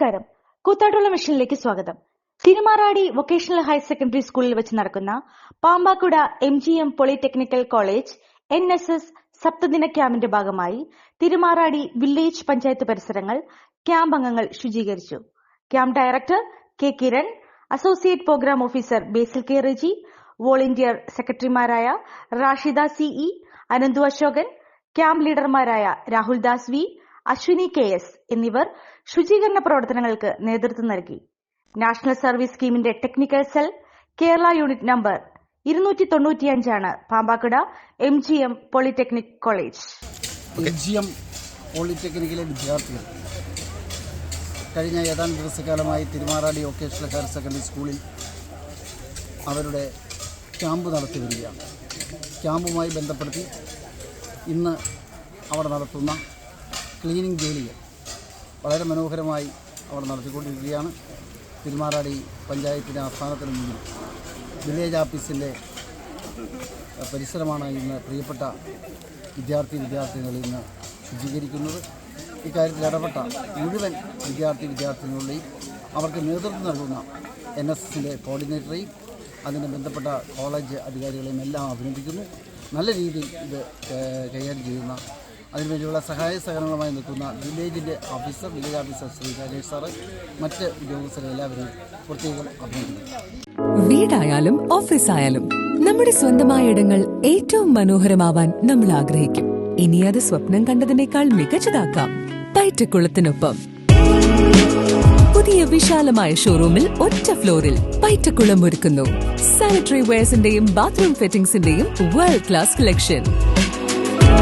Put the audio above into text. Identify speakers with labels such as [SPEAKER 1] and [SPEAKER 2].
[SPEAKER 1] നമസ്കാരം. കൂത്താട്ടുള്ള മിഷനിലേക്ക് സ്വാഗതം. Thirumarady vocational higher secondary സ്കൂളിൽ വെച്ച് നടക്കുന്ന Pampakuda M G M polytechnical college N S S സപ്തദിന ക്യാമ്പിന്റെ ഭാഗമായി തിരുമാറാടി വില്ലേജ് പഞ്ചായത്ത് പരിസരങ്ങൾ ക്യാമ്പ് അംഗങ്ങൾ ശുചീകരിച്ചു. Camp director K Kiran associate programme officer Basil K Reji volunteer സെക്രട്ടറിമാരായ Rashida C E Ananthu Ashokan camp ലീഡർമാരായ Rahul Das V Ashwini K S എന്നിവർ ശുചീകരണ പ്രവർത്തനങ്ങൾക്ക് നേതൃത്വം നൽകി. National service സ്കീമിന്റെ technical cell Kerala unit number ഇരുന്നൂറ്റി തൊണ്ണൂറ്റിയഞ്ചാണ് Pampakuda M G M polytechnic college.
[SPEAKER 2] M G M പോളിടെക്നിക്കിലെ വിദ്യാർത്ഥികൾ. കഴിഞ്ഞ ഏതാനും ദിവസക്കാലമായി തിരുമാറാടി വൊക്കേഷണൽ ഹയർ സെക്കൻഡറി സ്കൂളിൽ അവരുടെ ക്യാമ്പ് നടത്തി വരികയാണ് ക്യാമ്പുമായി ബന്ധപ്പെടുത്തി ഇന്ന് അവർ നടത്തുന്ന ക്ലീനിങ് ജോലികൾ വളരെ മനോഹരമായി അവർ നടത്തിക്കൊണ്ടിരിക്കുകയാണ്. തിരുമാറാടി പഞ്ചായത്തിന്റെ ആസ്ഥാനത്തിന് മുന്നിൽ വില്ലേജ് ഓഫീസിന്റെ പരിസരമാണ് ഇന്ന് പ്രിയപ്പെട്ട വിദ്യാർത്ഥി വിദ്യാർത്ഥികൾ ഇന്ന് ശുചീകരിക്കുന്നത്. ഇക്കാര്യത്തിൽ ഇടപെട്ട മുഴുവൻ വിദ്യാർത്ഥി വിദ്യാർത്ഥികളുടെയും അവർക്ക് നേതൃത്വം നൽകുന്ന എൻ എസ് എസിന്റെ കോർഡിനേറ്ററെയും അതിന് ബന്ധപ്പെട്ട കോളേജ് അധികാരികളെയും എല്ലാം അഭിനന്ദിക്കുന്നു. നല്ല രീതിയിൽ ഇത് കൈകാര്യം ചെയ്യുന്ന അതിനുവേണ്ടിയുള്ള സഹായ സഹകരണങ്ങളുമായി നിൽക്കുന്ന വില്ലേജിന്റെ officer village officer Shri Rajesh sir മറ്റ് ഉദ്യോഗസ്ഥരെ എല്ലാവരെയും പ്രത്യേകം അഭിനന്ദിക്കുന്നു.
[SPEAKER 3] വീടായാലും ഓഫീസായാലും നമ്മുടെ സ്വന്തമായ ഇടങ്ങൾ ഏറ്റവും മനോഹരമാവാൻ നമ്മൾ ആഗ്രഹിക്കും. ഇനി അത് സ്വപ്നം കണ്ടതിനേക്കാൾ മികച്ചതാക്കാം. പൈറ്റക്കുളത്തിനൊപ്പം. പുതിയ വിശാലമായ ഷോറൂമിൽ ഒറ്റ ഫ്ലോറിൽ പൈറ്റക്കുളം ഒരുക്കുന്നു. സാനിറ്ററി വെയർസിന്റെയും ബാത്റൂം ഫിറ്റിംഗ്സിന്റെയും വേൾഡ് ക്ലാസ് കളക്ഷൻ